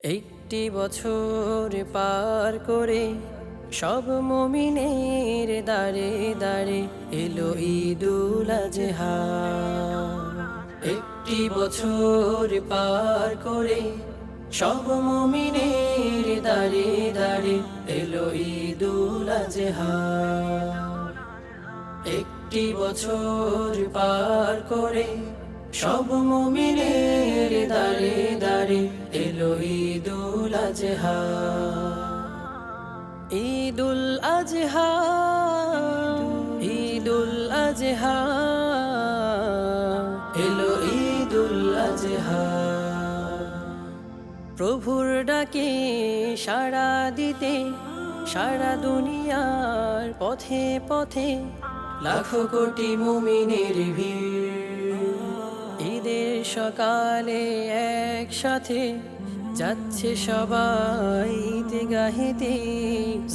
একটি বছর পার করে সব মমিনের দাঁড়ে দাঁড়ে এলো ঈদুল আজহা। একটি বছর পার করে সব মমিনের দাঁড়ে দাঁড়ে এলো ঈদুল আজহা। একটি বছর পার করে সব মুমিনের দাঁড়ে দাঁড়ে এলো ঈদুল আজহা। ঈদুল আজহা ঈদুল আজহা, এলো ঈদুল আজহা। প্রভুর ডাকে সাড়া দিতে সারা দুনিয়ার পথে পথে লাখো কোটি মুমিনের ভিড়। সকালে একসাথে যাচ্ছে সবাই গাহিতে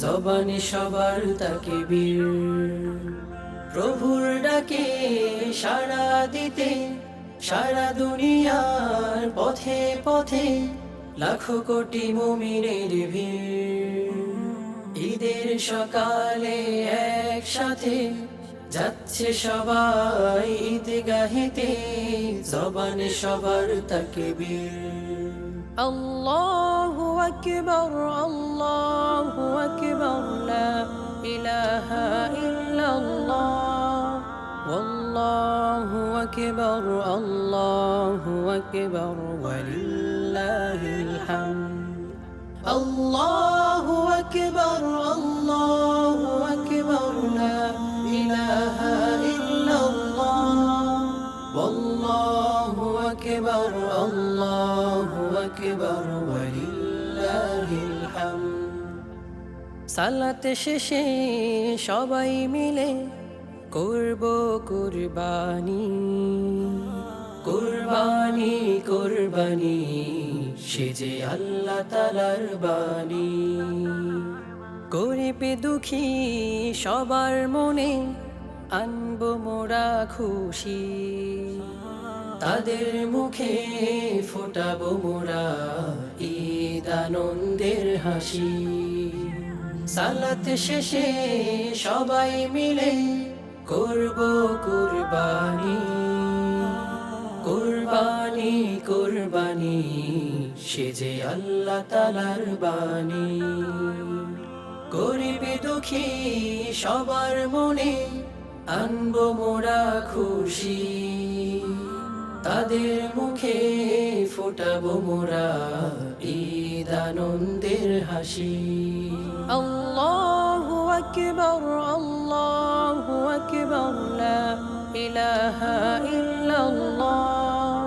জবানে সবার তাকে বীর। প্রভুর ডাকে সাড়া দিতে, সারা দুনিয়ার পথে পথে লাখো কোটি মুমিনের ভিড়। ঈদের সকালে একসাথে যাচ্ছে সবাই ঈদগাহেতে, জবানে সবার তাকবীর। আল্লাহু আকবার আল্লাহু আকবার, লা ইলাহা ইল্লাল্লাহ। ওয়াল্লাহু আকবার, আল্লাহু আকবার, ওয়ালিল্লাহিল হামদ। আল্লাহু আকবার, আল্লাহ أكبر الله أكبر ولله الحمد সালাতে শেষে সবাই মিলে করব কুরবানি কুরবানি কুরবানি সে যে আল্লাহ তালার বাণী গরিবে দুঃখী সবার মনে আনব মোরা খুশি তাদের মুখে ফোটাবো মোরা ঈদ হাসি। সালাত শেষে সবাই মিলে করব কুরবানি। কুরবানি কুরবানি, সে যে আল্লাহ তালার বাণী। গরিবে দুঃখী সবার মনে আনব মোরা খুশি। তাদের মুখে ফোটাবো মোরা ঈদ আনন্দের হাসি আল্লাহু আকবার আল্লাহু আকবার লা ইলাহা ইল্লাল্লাহ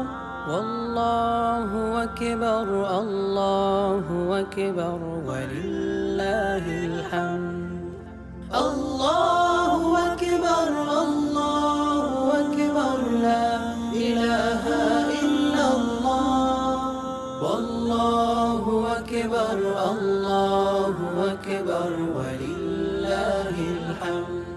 ওয়াল্লাহু আকবার আল্লাহু আকবার ওয়ালিল্লাহিল হামদ والله أكبر الله أكبر ولله الحمد.